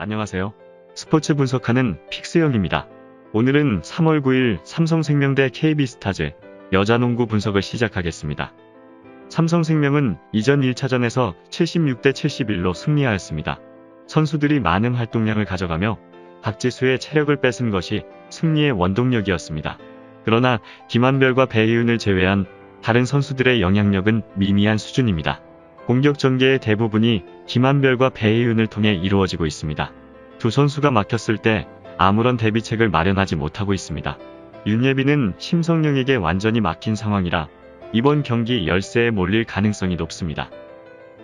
안녕하세요. 스포츠 분석하는 픽스형입니다. 오늘은 3월 9일 삼성생명 대 KB스타즈 여자농구 분석을 시작하겠습니다. 삼성생명은 이전 1차전에서 76대 71로 승리하였습니다. 선수들이 많은 활동량을 가져가며 박지수의 체력을 뺏은 것이 승리의 원동력이었습니다. 그러나 김한별과 배희은을 제외한 다른 선수들의 영향력은 미미한 수준입니다. 공격 전개의 대부분이 김한별과 배희은을 통해 이루어지고 있습니다. 두 선수가 막혔을 때 아무런 대비책을 마련하지 못하고 있습니다. 윤예빈은 심성령에게 완전히 막힌 상황이라 이번 경기 열세에 몰릴 가능성이 높습니다.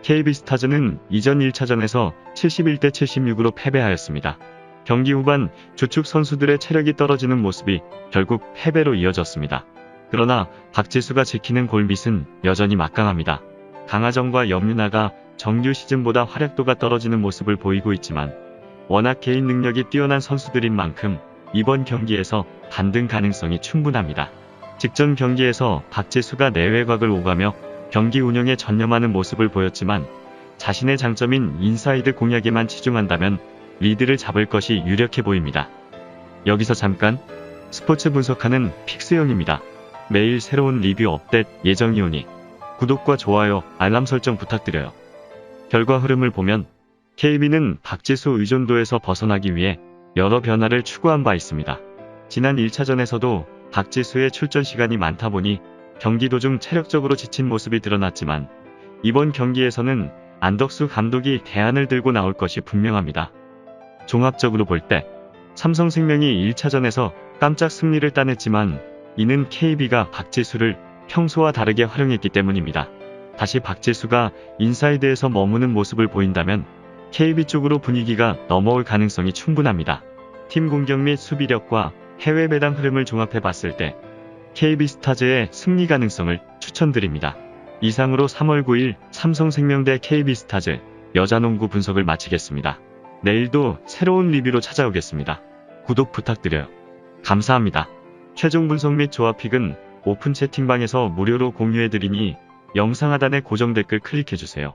KB스타즈는 이전 1차전에서 71대 76으로 패배하였습니다. 경기 후반 주축 선수들의 체력이 떨어지는 모습이 결국 패배로 이어졌습니다. 그러나 박지수가 지키는 골밑은 여전히 막강합니다. 강하정과 염윤아가 정규 시즌보다 활약도가 떨어지는 모습을 보이고 있지만 워낙 개인 능력이 뛰어난 선수들인 만큼 이번 경기에서 반등 가능성이 충분합니다. 직전 경기에서 박지수가 내외곽을 오가며 경기 운영에 전념하는 모습을 보였지만 자신의 장점인 인사이드 공략에만 치중한다면 리드를 잡을 것이 유력해 보입니다. 여기서 잠깐 스포츠 분석하는 픽스형입니다. 매일 새로운 리뷰 업데이트 예정이오니 구독과 좋아요, 알람 설정 부탁드려요. 결과 흐름을 보면 KB는 박지수 의존도에서 벗어나기 위해 여러 변화를 추구한 바 있습니다. 지난 1차전에서도 박지수의 출전 시간이 많다 보니 경기 도중 체력적으로 지친 모습이 드러났지만 이번 경기에서는 안덕수 감독이 대안을 들고 나올 것이 분명합니다. 종합적으로 볼 때 삼성생명이 1차전에서 깜짝 승리를 따냈지만 이는 KB가 박지수를 평소와 다르게 활용했기 때문입니다. 다시 박지수가 인사이드에서 머무는 모습을 보인다면 KB 쪽으로 분위기가 넘어올 가능성이 충분합니다. 팀 공격 및 수비력과 해외 배당 흐름을 종합해 봤을 때 KB 스타즈의 승리 가능성을 추천드립니다. 이상으로 3월 9일 삼성생명 대 KB 스타즈 여자농구 분석을 마치겠습니다. 내일도 새로운 리뷰로 찾아오겠습니다. 구독 부탁드려요. 감사합니다. 최종 분석 및 조합픽은 오픈 채팅방에서 무료로 공유해드리니 영상 하단의 고정 댓글 클릭해주세요.